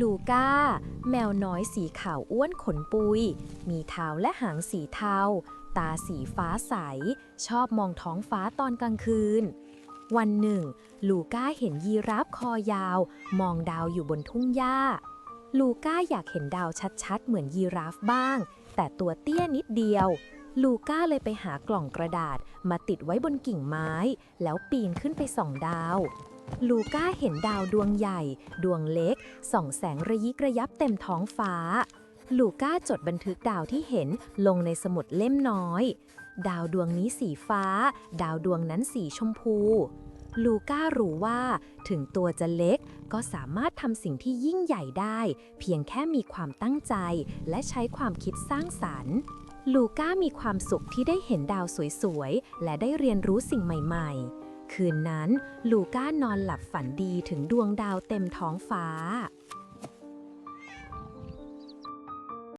ลูก้า แมวน้อยสีขาวอ้วนขนปุย มีเท้าและหางสีเทา ตาสีฟ้าใส ชอบมองท้องฟ้าตอนกลางคืน วันหนึ่ง ลูก้าเห็นยีราฟคอยาว มองดาวอยู่บนทุ่งหญ้า ลูก้าอยากเห็นดาวชัดๆ เหมือนยีราฟบ้าง แต่ตัวเตี้ยนิดเดียว ลูก้าเลยไปหากล่องกระดาษมาติดไว้บนกิ่งไม้ แล้วปีนขึ้นไปส่องดาว ลูก้าเห็นดาวดวงใหญ่ ดวงเล็ก ส่องแสงระยิกระยับเต็มท้องฟ้า ลูก้าจดบันทึกดาวที่เห็นลงในสมุดเล่มน้อย ดาวดวงนี้สีฟ้า ดาวดวงนั้นสีชมพู ลูก้ารู้ว่าถึงตัวจะเล็กก็สามารถทำสิ่งที่ยิ่งใหญ่ได้ เพียงแค่มีความตั้งใจ และใช้ความคิดสร้างสรรค์ลูก้ามีความสุขที่ได้เห็นดาวสวยๆ และได้เรียนรู้สิ่งใหม่ ๆ คืนนั้น ลูก้านอนหลับฝันดีถึงดวงดาวเต็มท้องฟ้า